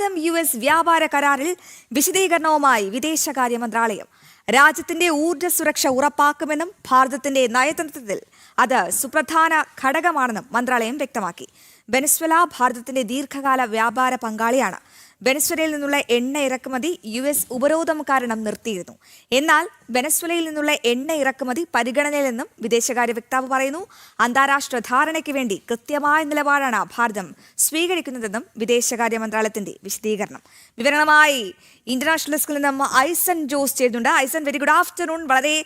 ഭാരതം U S വ്യാപാര കരാറിൽ വിശദീകരണവുമായി വിദേശകാര്യ മന്ത്രാലയം. രാജ്യത്തിന്റെ ഊർജ സുരക്ഷ ഉറപ്പാക്കുമെന്നും ഭാരതത്തിന്റെ നയതന്ത്രത്തിൽ അത് സുപ്രധാന ഘടകമാണെന്നും മന്ത്രാലയം വ്യക്തമാക്കി. വെനസ്വല ഭാരതത്തിന്റെ ദീർഘകാല വ്യാപാര പങ്കാളിയാണ്. വെനസ്വലയിൽ നിന്നുള്ള എണ്ണ ഇറക്കുമതി യു എസ് ഉപരോധം കാരണം നിർത്തിയിരുന്നു. എന്നാൽ വെനസ്വലയിൽ നിന്നുള്ള എണ്ണ ഇറക്കുമതി പരിഗണനയിലെന്നും വിദേശകാര്യ വക്താവ് പറയുന്നു അന്താരാഷ്ട്ര ധാരണയ്ക്ക് വേണ്ടി കൃത്യമായ നിലപാടാണ് ഭാരതം സ്വീകരിക്കുന്നതെന്നും വിദേശകാര്യ മന്ത്രാലയത്തിന്റെ വിശദീകരണം. വിവരണമായി ഇന്റർനാഷണൽ ഡെസ്കിൽ നിന്നും ഐസൻ ജോസ് ചെയ്യുന്നുണ്ട് ഐസൻ വെരി ഗുഡ് ആഫ്റ്റർനൂൺ വളരെ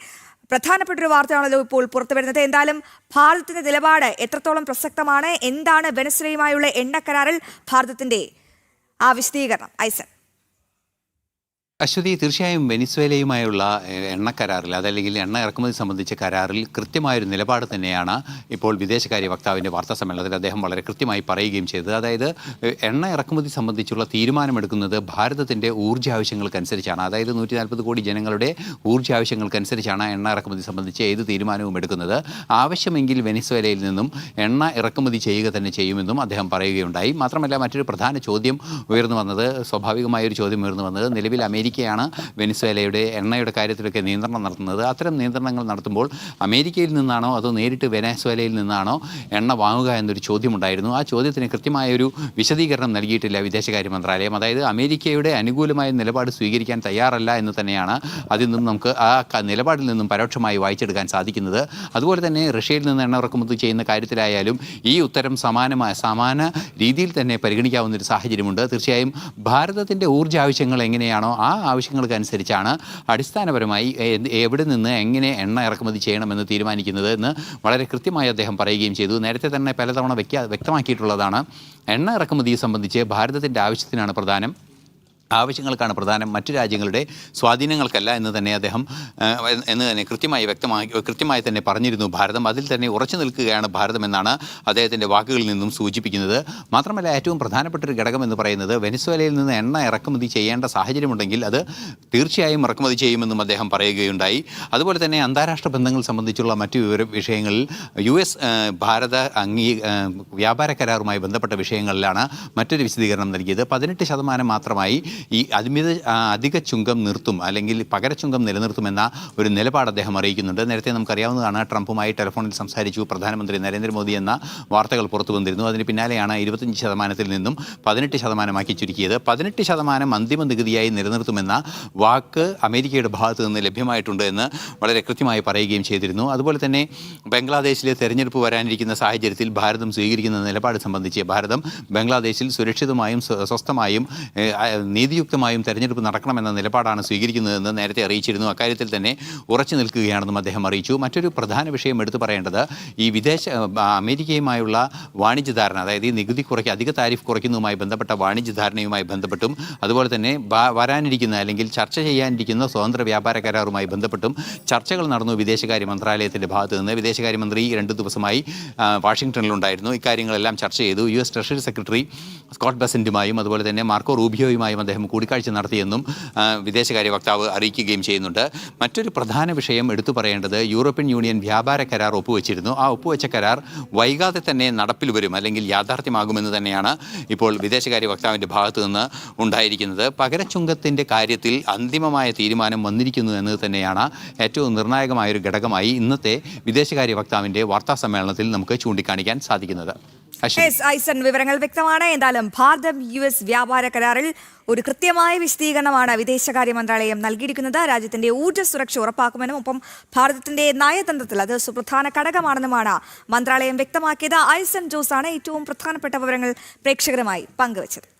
പ്രധാനപ്പെട്ട ഒരു വാർത്തയാണല്ലോ ഇപ്പോൾ പുറത്തു വരുന്നത്. എന്തായാലും ഭാരതത്തിന്റെ നിലപാട് എത്രത്തോളം പ്രസക്തമാണ് എന്താണ് വെനസ്വലയുമായുള്ള എണ്ണക്കരാറിൽ ഭാരതത്തിന്റെ ആ വിശദീകരണം ഐസൻ അശ്വതി തീർച്ചയായും വെനിസ്വേലയുമായുള്ള എണ്ണ കരാറിൽ അതല്ലെങ്കിൽ എണ്ണ ഇറക്കുമതി സംബന്ധിച്ച കരാറിൽ കൃത്യമായൊരു നിലപാട് തന്നെയാണ് ഇപ്പോൾ വിദേശകാര്യ വക്താവിന്റെ വാർത്താ സമ്മേളനത്തിൽ അദ്ദേഹം വളരെ കൃത്യമായി പറയുകയും ചെയ്തത്. അതായത് എണ്ണ ഇറക്കുമതി സംബന്ധിച്ചുള്ള തീരുമാനമെടുക്കുന്നത് ഭാരതത്തിന്റെ ഊർജ ആവശ്യങ്ങൾക്കനുസരിച്ചാണ് അതായത് നൂറ്റി നാൽപ്പത് കോടി ജനങ്ങളുടെ ഊർജ ആവശ്യങ്ങൾക്കനുസരിച്ചാണ് എണ്ണ ഇറക്കുമതി സംബന്ധിച്ച് ഏത് തീരുമാനവും എടുക്കുന്നത്. ആവശ്യമെങ്കിൽ വെനിസ്വേലയിൽ നിന്നും എണ്ണ ഇറക്കുമതി ചെയ്യുക തന്നെ ചെയ്യുമെന്നും അദ്ദേഹം പറയുകയുണ്ടായി. മാത്രമല്ല മറ്റൊരു പ്രധാന ചോദ്യം ഉയർന്നു വന്നത് സ്വാഭാവികമായൊരു ചോദ്യം ഉയർന്നു വന്നത് നിലവിൽ അമേരിക്കയാണ് വെനിസ്വേലയുടെ എണ്ണയുടെ കാര്യത്തിലൊക്കെ നിയന്ത്രണം നടത്തുന്നത്. അത്തരം നിയന്ത്രണങ്ങൾ നടത്തുമ്പോൾ അമേരിക്കയിൽ നിന്നാണോ അതോ നേരിട്ട് വെനസ്വേലയിൽ നിന്നാണോ എണ്ണ വാങ്ങുക എന്നൊരു ചോദ്യമുണ്ടായിരുന്നു. ആ ചോദ്യത്തിന് കൃത്യമായൊരു വിശദീകരണം നൽകിയിട്ടില്ല വിദേശകാര്യ മന്ത്രാലയം. അതായത് അമേരിക്കയുടെ അനുകൂലമായ നിലപാട് സ്വീകരിക്കാൻ തയ്യാറല്ല എന്ന് തന്നെയാണ് അതിൽ നിന്നും നമുക്ക് ആ നിലപാടിൽ നിന്നും പരോക്ഷമായി വായിച്ചെടുക്കാൻ സാധിക്കുന്നത്. അതുപോലെ തന്നെ റഷ്യയിൽ നിന്ന് എണ്ണ ഇറക്കുമതി ചെയ്യുന്ന കാര്യത്തിലായാലും ഈ ഉത്തരം സമാനമായ സമാന രീതിയിൽ തന്നെ പരിഗണിക്കാവുന്ന ഒരു സാഹചര്യമുണ്ട്. തീർച്ചയായും ഭാരതത്തിന്റെ ഊർജ ആവശ്യങ്ങൾ എങ്ങനെയാണോ ആ ആവശ്യങ്ങൾക്കനുസരിച്ചാണ് അടിസ്ഥാനപരമായി എവിടെ നിന്ന് എങ്ങനെ എണ്ണ ഇറക്കുമതി ചെയ്യണമെന്ന് തീരുമാനിക്കുന്നത് എന്ന് വളരെ കൃത്യമായി അദ്ദേഹം പറയുകയും ചെയ്തു. നേരത്തെ തന്നെ പലതവണ വ്യക്ത വ്യക്തമാക്കിയിട്ടുള്ളതാണ് എണ്ണ ഇറക്കുമതിയെ സംബന്ധിച്ച് ഭാരതത്തിന്റെ ആവശ്യത്തിനാണ് പ്രധാനം. ആവശ്യങ്ങൾക്കാണ് പ്രധാനം മറ്റു രാജ്യങ്ങളുടെ സ്വാധീനങ്ങൾക്കല്ല എന്ന് തന്നെ അദ്ദേഹം എന്ന് തന്നെ കൃത്യമായി വ്യക്തമായി കൃത്യമായി തന്നെ പറഞ്ഞിരുന്നു. ഭാരതം അതിൽ തന്നെ ഉറച്ചു നിൽക്കുകയാണ് ഭാരതമെന്നാണ് അദ്ദേഹത്തിന്റെ വാക്കുകളിൽ നിന്നും സൂചിപ്പിക്കുന്നത്. മാത്രമല്ല ഏറ്റവും പ്രധാനപ്പെട്ട ഒരു ഘടകം എന്ന് പറയുന്നത് വെനിസ്വേലയിൽ നിന്ന് എണ്ണ ഇറക്കുമതി ചെയ്യേണ്ട സാഹചര്യമുണ്ടെങ്കിൽ അത് തീർച്ചയായും ഇറക്കുമതി ചെയ്യുമെന്നും അദ്ദേഹം പറയുകയുണ്ടായി. അതുപോലെ തന്നെ അന്താരാഷ്ട്ര ബന്ധങ്ങൾ സംബന്ധിച്ചുള്ള മറ്റു വിവര വിഷയങ്ങളിൽ യു എസ് ഭാരത അംഗീ വ്യാപാര കരാറുമായി ബന്ധപ്പെട്ട വിഷയങ്ങളിലാണ് മറ്റൊരു വിശദീകരണം നൽകിയത്. പതിനെട്ട് ശതമാനം മാത്രമായി ഈ അതിമിത അധിക ചുങ്കം നിർത്തും അല്ലെങ്കിൽ പകര ചുങ്കം നിലനിർത്തുമെന്ന ഒരു നിലപാട് അദ്ദേഹം അറിയിക്കുന്നുണ്ട്. നേരത്തെ നമുക്കറിയാവുന്നതാണ് ട്രംപുമായി ടെലിഫോണിൽ സംസാരിച്ചു. പ്രധാനമന്ത്രി നരേന്ദ്രമോദി എന്ന വാർത്തകൾ പുറത്തു വന്നിരുന്നു. അതിന് പിന്നാലെയാണ് ഇരുപത്തഞ്ച് ശതമാനത്തിൽ നിന്നും പതിനെട്ട് ശതമാനമാക്കി ചുരുക്കിയത്. പതിനെട്ട് ശതമാനം അന്തിമ നികുതിയായി നിലനിർത്തുമെന്ന വാക്ക് അമേരിക്കയുടെ ഭാഗത്ത് നിന്ന് ലഭ്യമായിട്ടുണ്ട് എന്ന് വളരെ കൃത്യമായി പറയുകയും ചെയ്തിരുന്നു. അതുപോലെ തന്നെ ബംഗ്ലാദേശിലെ തെരഞ്ഞെടുപ്പ് വരാനിരിക്കുന്ന സാഹചര്യത്തിൽ ഭാരതം സ്വീകരിക്കുന്ന നിലപാട് സംബന്ധിച്ച് ഭാരതം ബംഗ്ലാദേശിൽ സുരക്ഷിതമായും സ്വസ്ഥമായും നീതിയുക്തമായും തെരഞ്ഞെടുപ്പ് നടക്കണമെന്ന നിലപാടാണ് സ്വീകരിക്കുന്നതെന്ന് നേരത്തെ അറിയിച്ചിരുന്നു. അക്കാര്യത്തിൽ തന്നെ ഉറച്ചു നിൽക്കുകയാണെന്നും അദ്ദേഹം അറിയിച്ചു. മറ്റൊരു പ്രധാന വിഷയം എടുത്തു പറയേണ്ടത് ഈ വിദേശ അമേരിക്കയുമായുള്ള വാണിജ്യ ധാരണ അതായത് ഈ നികുതി കുറയ്ക്കുക അധിക താരിഫ് കുറയ്ക്കുന്നതുമായി ബന്ധപ്പെട്ട വാണിജ്യ ധാരണയുമായി ബന്ധപ്പെട്ടും അതുപോലെ തന്നെ വരാനിരിക്കുന്ന അല്ലെങ്കിൽ ചർച്ച ചെയ്യാനിരിക്കുന്ന സ്വതന്ത്ര വ്യാപാര കരാറുമായി ബന്ധപ്പെട്ടും ചർച്ചകൾ നടന്നു വിദേശകാര്യ മന്ത്രാലയത്തിന്റെ ഭാഗത്ത് നിന്ന്. വിദേശകാര്യമന്ത്രി രണ്ട് ദിവസമായി വാഷിംഗ്ടണിലുണ്ടായിരുന്നു. ഇക്കാര്യങ്ങളെല്ലാം ചർച്ച ചെയ്തു. U S treasury secretary Scott ബസന്റുമായും അതുപോലെ തന്നെ മാർക്കോ റൂബിയോയുമായും കൂടിക്കാഴ്ച നടത്തിയെന്നും വിദേശകാര്യ വക്താവ് അറിയിക്കുകയും ചെയ്യുന്നുണ്ട്. മറ്റൊരു പ്രധാന വിഷയം എടുത്തു പറയേണ്ടത് യൂറോപ്യൻ യൂണിയൻ വ്യാപാര കരാർ ഒപ്പുവെച്ചിരുന്നു. ആ ഒപ്പുവെച്ച കരാർ വൈകാതെ തന്നെ നടപ്പിൽ വരും അല്ലെങ്കിൽ യാഥാർത്ഥ്യമാകുമെന്ന് തന്നെയാണ് ഇപ്പോൾ വിദേശകാര്യ വക്താവിന്റെ ഭാഗത്തു നിന്ന് ഉണ്ടായിരിക്കുന്നത്. പകരച്ചുങ്കത്തിന്റെ കാര്യത്തിൽ അന്തിമമായ തീരുമാനം വന്നിരിക്കുന്നു എന്നത് തന്നെയാണ് ഏറ്റവും നിർണായകമായൊരു ഘടകമായി ഇന്നത്തെ വിദേശകാര്യ വക്താവിന്റെ വാർത്താ സമ്മേളനത്തിൽ നമുക്ക് ചൂണ്ടിക്കാണിക്കാൻ സാധിക്കുന്നത്. വിവരങ്ങൾ വ്യക്തമാണ്. എന്തായാലും ഭാരതം യു എസ് വ്യാപാര കരാറിൽ ഒരു കൃത്യമായ വിശദീകരണമാണ് വിദേശകാര്യ മന്ത്രാലയം നൽകിയിരിക്കുന്നത്. രാജ്യത്തിന്റെ ഊർജ സുരക്ഷ ഉറപ്പാക്കുമെന്നും ഒപ്പം ഭാരതത്തിന്റെ നയതന്ത്രത്തിൽ അത് സുപ്രധാന ഘടകമാണെന്നുമാണ് മന്ത്രാലയം വ്യക്തമാക്കിയത്. ഐസൺ ജോസ് ആണ് ഏറ്റവും പ്രധാനപ്പെട്ട വിവരങ്ങൾ പ്രേക്ഷകരുമായി പങ്കുവച്ചത്.